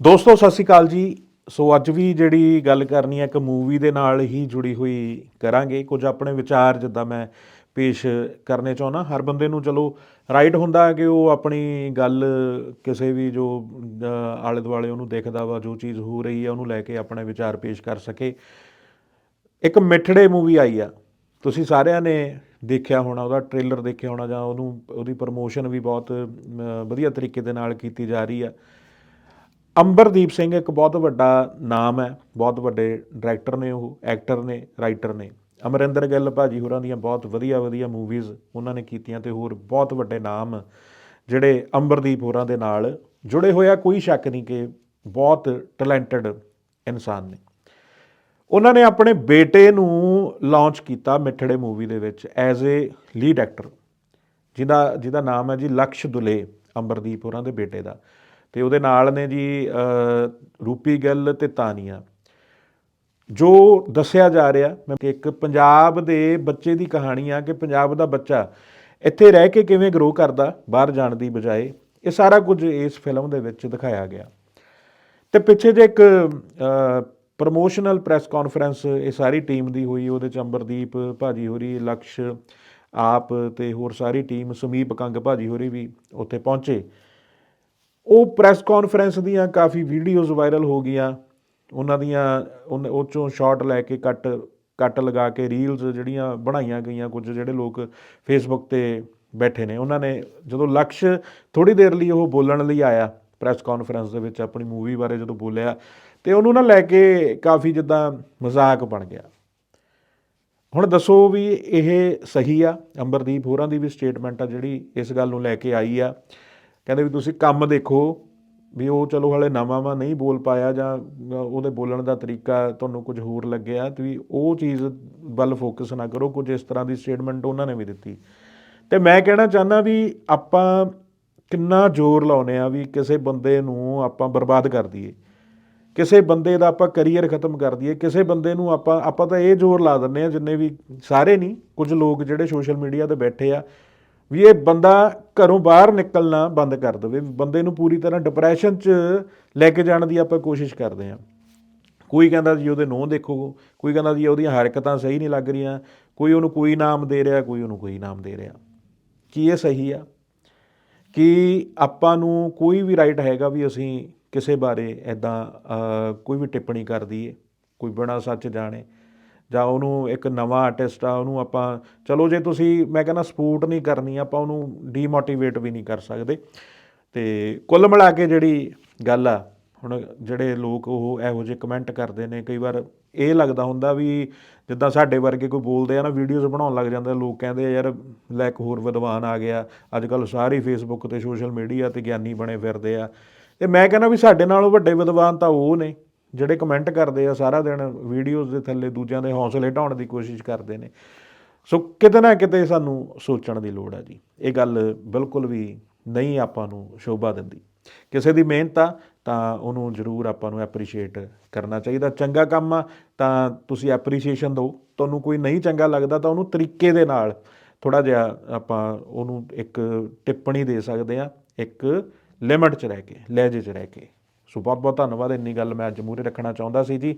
ਦੋਸਤੋ, ਸਤਿ ਸ਼੍ਰੀ ਅਕਾਲ ਜੀ। ਸੋ ਅੱਜ ਵੀ ਜਿਹੜੀ ਗੱਲ ਕਰਨੀ ਹੈ, ਇੱਕ ਮੂਵੀ ਦੇ ਨਾਲ ਹੀ ਜੁੜੀ ਹੋਈ ਕਰਾਂਗੇ। ਕੁਝ ਆਪਣੇ ਵਿਚਾਰ ਜਿੱਦਾਂ ਮੈਂ ਪੇਸ਼ ਕਰਨੇ ਚਾਹੁੰਦਾ। ਹਰ ਬੰਦੇ ਨੂੰ ਚਲੋ ਰਾਈਟ ਹੁੰਦਾ ਹੈ ਕਿ ਉਹ ਆਪਣੀ ਗੱਲ ਕਿਸੇ ਵੀ ਜੋ ਆਲੇ ਦੁਆਲੇ ਉਹਨੂੰ ਦੇਖਦਾ ਵਾ, ਜੋ ਚੀਜ਼ ਹੋ ਰਹੀ ਹੈ, ਉਹਨੂੰ ਲੈ ਕੇ ਆਪਣੇ ਵਿਚਾਰ ਪੇਸ਼ ਕਰ ਸਕੇ। ਇੱਕ ਮਿੱਠੜੇ ਮੂਵੀ ਆਈ ਆ। ਤੁਸੀਂ ਸਾਰਿਆਂ ਨੇ ਦੇਖਿਆ ਹੋਣਾ, ਉਹਦਾ ਟ੍ਰੇਲਰ ਦੇਖਿਆ ਹੋਣਾ ਜਾਂ ਉਹਨੂੰ, ਉਹਦੀ ਪ੍ਰਮੋਸ਼ਨ ਵੀ ਬਹੁਤ ਵਧੀਆ ਤਰੀਕੇ ਦੇ ਨਾਲ ਕੀਤੀ ਜਾ ਰਹੀ ਆ। ਅੰਬਰਦੀਪ ਸਿੰਘ ਇੱਕ ਬਹੁਤ ਵੱਡਾ ਨਾਮ ਹੈ, ਬਹੁਤ ਵੱਡੇ ਡਾਇਰੈਕਟਰ ਨੇ ਉਹ ਐਕਟਰ ਨੇ ਰਾਈਟਰ ਨੇ। ਅਮਰਿੰਦਰ ਗਿੱਲ ਭਾਜੀ ਹੋਰਾਂ ਦੀਆਂ ਬਹੁਤ ਵਧੀਆ ਵਧੀਆ ਮੂਵੀਜ਼ ਉਹਨਾਂ ਨੇ ਕੀਤੀਆਂ ਤੇ ਹੋਰ ਬਹੁਤ ਵੱਡੇ ਨਾਮ ਜਿਹੜੇ ਅੰਬਰਦੀਪ ਹੋਰਾਂ ਦੇ ਨਾਲ ਜੁੜੇ ਹੋਇਆ ਕੋਈ ਸ਼ੱਕ ਨਹੀਂ ਕਿ ਬਹੁਤ ਟੈਲੈਂਟਡ ਇਨਸਾਨ ਨੇ। ਉਹਨਾਂ ਨੇ ਆਪਣੇ ਬੇਟੇ ਨੂੰ ਲਾਂਚ ਕੀਤਾ ਮਿੱਠੜੇ ਮੂਵੀ ਦੇ ਵਿੱਚ ਐਜ਼ ਅ ਲੀਡ ਐਕਟਰ ਜਿਹਦਾ ਜਿਹਦਾ ਨਾਮ ਹੈ ਜੀ ਲਕਸ਼ ਦੁਲੇ, ਅੰਬਰਦੀਪ ਹੋਰਾਂ ਦੇ ਬੇਟੇ ਦਾ। ਤੇ ਉਹਦੇ ਨਾਲ ਨੇ ਜੀ ਰੂਪੀ ਗਿੱਲ ਤੇ ਤਾਨੀਆ। ਜੋ ਦੱਸਿਆ ਜਾ ਰਿਹਾ, ਮੈਂ ਕਿ ਇੱਕ ਪੰਜਾਬ ਦੇ ਬੱਚੇ ਦੀ ਕਹਾਣੀ ਆ ਕਿ ਪੰਜਾਬ ਦਾ ਬੱਚਾ ਇੱਥੇ ਰਹਿ ਕੇ ਕਿਵੇਂ ਗਰੋ ਕਰਦਾ, ਬਾਹਰ ਜਾਣ ਦੀ ਬਜਾਏ, ਇਹ ਸਾਰਾ ਕੁਝ ਇਸ ਫਿਲਮ ਦੇ ਵਿੱਚ ਦਿਖਾਇਆ ਗਿਆ। ਤੇ ਪਿੱਛੇ ਜੇ ਇੱਕ ਪ੍ਰੋਮੋਸ਼ਨਲ ਪ੍ਰੈਸ ਕਾਨਫਰੰਸ ਇਹ ਸਾਰੀ ਟੀਮ ਦੀ ਹੋਈ, ਉਹਦੇ ਚ ਅੰਬਰਦੀਪ ਭਾਜੀ ਹੋਰੀ, ਲਕਸ਼, ਆਪ ਤੇ ਹੋਰ ਸਾਰੀ ਟੀਮ ਸਮੀਪ ਕੰਗ ਭਾਜੀ ਹੋਰੀ ਵੀ ਉੱਥੇ ਪਹੁੰਚੇ। ਉਹ ਪ੍ਰੈਸ ਕਾਨਫਰੰਸ ਦੀਆਂ ਕਾਫੀ ਵੀਡੀਓਜ਼ ਵਾਇਰਲ ਹੋ ਗਈਆਂ। ਉਹਨਾਂ ਦੀਆਂ ਉਨ- ਉਹ ਚੋਂ ਸ਼ਾਰਟ ਲੈ ਕੇ ਕੱਟ ਕੱਟ ਲਗਾ ਕੇ ਰੀਲਸ ਜਿਹੜੀਆਂ ਬਣਾਈਆਂ ਗਈਆਂ ਕੁਝ ਜਿਹੜੇ ਲੋਕ ਫੇਸਬੁੱਕ ਤੇ ਬੈਠੇ ਨੇ। ਉਹਨਾਂ ਨੇ ਜਦੋਂ ਲਕਸ਼ ਥੋੜੀ ਦੇਰ ਲਈ ਉਹ ਬੋਲਣ ਲਈ ਆਇਆ ਪ੍ਰੈਸ ਕਾਨਫਰੰਸ ਦੇ ਵਿੱਚ ਆਪਣੀ ਮੂਵੀ ਬਾਰੇ ਜਦੋਂ ਬੋਲਿਆ ਤੇ ਉਹਨੂੰ ਨਾ ਲੈ ਕੇ ਕਾਫੀ ਜਿੱਦਾਂ ਮਜ਼ਾਕ ਬਣ ਗਿਆ। ਹੁਣ ਦੱਸੋ ਵੀ ਇਹ ਸਹੀ ਆ? ਅੰਬਰਦੀਪ ਹੋਰਾਂ ਦੀ ਵੀ ਸਟੇਟਮੈਂਟ ਆ ਜਿਹੜੀ ਇਸ ਗੱਲ ਨੂੰ ਲੈ ਕੇ ਆਈ ਆ। ਕਹਿੰਦੇ ਵੀ ਤੁਸੀਂ ਕੰਮ ਦੇਖੋ ਵੀ ਉਹ ਚਲੋ ਹਲੇ ਨਵਾਂ ਵਾ ਨਹੀਂ ਬੋਲ ਪਾਇਆ ਜਾਂ ਉਹਦੇ ਬੋਲਣ ਦਾ ਤਰੀਕਾ ਤੁਹਾਨੂੰ ਕੁਝ ਹੋਰ ਲੱਗਿਆ ਤੇ ਵੀ ਉਹ ਚੀਜ਼ ਵੱਲ ਫੋਕਸ ਨਾ ਕਰੋ, ਕੁਝ ਇਸ ਤਰ੍ਹਾਂ ਦੀ ਸਟੇਟਮੈਂਟ ਉਹਨਾਂ ਨੇ ਵੀ ਦਿੱਤੀ। ਤੇ ਮੈਂ ਕਹਿਣਾ ਚਾਹੁੰਦਾ ਵੀ ਆਪਾਂ ਕਿੰਨਾ ਜ਼ੋਰ ਲਾਉਨੇ ਆ ਵੀ ਕਿਸੇ ਬੰਦੇ ਨੂੰ ਆਪਾਂ ਬਰਬਾਦ ਕਰ ਦਈਏ। ਕਿਸੇ ਬੰਦੇ ਦਾ ਆਪਾਂ ਕੈਰੀਅਰ ਖਤਮ ਕਰ ਦਈਏ, ਕਿਸੇ ਬੰਦੇ ਨੂੰ ਆਪਾਂ ਆਪਾਂ ਤਾਂ ਇਹ ਜ਼ੋਰ ਲਾ ਦਿੰਨੇ ਆ ਜਿੰਨੇ ਵੀ, ਸਾਰੇ ਨਹੀਂ, ਕੁਝ ਲੋਕ ਜਿਹੜੇ ਸੋਸ਼ਲ ਮੀਡੀਆ ਤੇ ਬੈਠੇ ਆ ਵੀ ਇਹ ਬੰਦਾ ਘਰੋਂ ਬਾਹਰ ਨਿਕਲਣਾ ਬੰਦ ਕਰ ਦੇਵੇ। ਬੰਦੇ ਨੂੰ ਪੂਰੀ ਤਰ੍ਹਾਂ ਡਿਪਰੈਸ਼ਨ 'ਚ ਲੈ ਕੇ ਜਾਣ ਦੀ ਆਪਾਂ ਕੋਸ਼ਿਸ਼ ਕਰਦੇ ਹਾਂ। ਕੋਈ ਕਹਿੰਦਾ ਜੀ ਉਹਦੇ ਨੋਹ ਦੇਖੋ, ਕੋਈ ਕਹਿੰਦਾ ਜੀ ਉਹਦੀਆਂ ਹਰਕਤਾਂ ਸਹੀ ਨਹੀਂ ਲੱਗ ਰਹੀਆਂ, ਕੋਈ ਉਹਨੂੰ ਕੋਈ ਨਾਮ ਦੇ ਰਿਹਾ, ਕੋਈ ਉਹਨੂੰ ਕੋਈ ਨਾਮ ਦੇ ਰਿਹਾ। ਕੀ ਇਹ ਸਹੀ ਆ? ਕਿ ਆਪਾਂ ਨੂੰ ਕੋਈ ਵੀ ਰਾਈਟ ਹੈਗਾ ਵੀ ਅਸੀਂ ਕਿਸੇ ਬਾਰੇ ਐਦਾਂ ਕੋਈ ਵੀ ਟਿੱਪਣੀ ਕਰ ਦਈਏ, ਕੋਈ ਬਿਨਾਂ ਸੱਚ ਜਾਣੇ। ਜਾਂ ਉਹਨੂੰ ਇੱਕ ਨਵਾਂ ਆਰਟਿਸਟ ਆ, ਉਹਨੂੰ ਆਪਾਂ, ਚਲੋ ਜੇ ਤੁਸੀਂ, ਮੈਂ ਕਹਿੰਦਾ ਸਪੋਰਟ ਨਹੀਂ ਕਰਨੀ, ਆਪਾਂ ਉਹਨੂੰ ਡੀਮੋਟੀਵੇਟ ਵੀ ਨਹੀਂ ਕਰ ਸਕਦੇ। ਤੇ ਕੁੱਲ ਮਿਲਾ ਕੇ ਜਿਹੜੀ ਗੱਲ ਆ, ਹੁਣ ਜਿਹੜੇ ਲੋਕ ਉਹ ਇਹੋ ਜਿਹੇ ਕਮੈਂਟ ਕਰਦੇ ਨੇ, ਕਈ ਵਾਰ ਇਹ ਲੱਗਦਾ ਹੁੰਦਾ ਵੀ ਜਿੱਦਾਂ ਸਾਡੇ ਵਰਗੇ ਕੋਈ ਬੋਲਦੇ ਆ ਨਾ ਵੀਡੀਓਜ਼ ਬਣਾਉਣ ਲੱਗ ਜਾਂਦੇ ਲੋਕ ਕਹਿੰਦੇ ਆ, ਯਾਰ, ਲੈ ਇੱਕ ਹੋਰ ਵਿਦਵਾਨ ਆ ਗਿਆ ਅੱਜ ਕੱਲ ਸਾਰੇ ਫੇਸਬੁੱਕ ਤੇ ਸੋਸ਼ਲ ਮੀਡੀਆ ਤੇ ਗਿਆਨੀ ਬਣੇ ਫਿਰਦੇ ਆ। ਤੇ ਮੈਂ ਕਹਿੰਦਾ ਵੀ ਸਾਡੇ ਨਾਲੋਂ ਵੱਡੇ ਵਿਦਵਾਨ ਤਾਂ ਉਹ ਨੇ। ਜਿਹੜੇ ਕਮੈਂਟ ਕਰਦੇ ਆ ਸਾਰਾ ਦਿਨ ਵੀਡੀਓਜ਼ ਦੇ ਥੱਲੇ ਦੂਜਿਆਂ ਦੇ ਹੌਸਲੇ ਢਾਉਣ ਦੀ ਕੋਸ਼ਿਸ਼ ਕਰਦੇ ਨੇ। ਸੋ ਕਿਤੇ ਨਾ ਕਿਤੇ ਸਾਨੂੰ ਸੋਚਣ ਦੀ ਲੋੜ ਆ ਜੀ। ਇਹ ਗੱਲ ਬਿਲਕੁਲ ਵੀ ਨਹੀਂ ਆਪਾਂ ਨੂੰ ਸ਼ੋਭਾ ਦਿੰਦੀ। ਕਿਸੇ ਦੀ ਮਿਹਨਤ ਆ, ਤਾਂ ਉਹਨੂੰ ਜ਼ਰੂਰ ਆਪਾਂ ਨੂੰ ਐਪਰੀਸ਼ੀਏਟ ਕਰਨਾ ਚਾਹੀਦਾ। ਚੰਗਾ ਕੰਮ ਆ, ਤਾਂ ਤੁਸੀਂ ਐਪਰੀਸ਼ੀਏਸ਼ਨ ਦਿਓ। ਤੁਹਾਨੂੰ ਕੋਈ ਨਹੀਂ ਚੰਗਾ ਲੱਗਦਾ, ਤਾਂ ਉਹਨੂੰ ਤਰੀਕੇ ਦੇ ਨਾਲ ਥੋੜਾ ਜਿਹਾ ਆਪਾਂ ਉਹਨੂੰ ਇੱਕ ਟਿੱਪਣੀ ਦੇ ਸਕਦੇ ਆ। ਇੱਕ ਲਿਮਟ 'ਚ ਰਹਿ ਕੇ, ਲਹਿਜੇ 'ਚ ਰਹਿ ਕੇ। ਸੋ ਬਹੁਤ ਬਹੁਤ ਧੰਨਵਾਦ ਇੰਨੀ ਗੱਲ ਮੈਂ ਅੱਜ ਮੂਹਰੇ ਰੱਖਣਾ ਚਾਹੁੰਦਾ ਸੀ ਜੀ।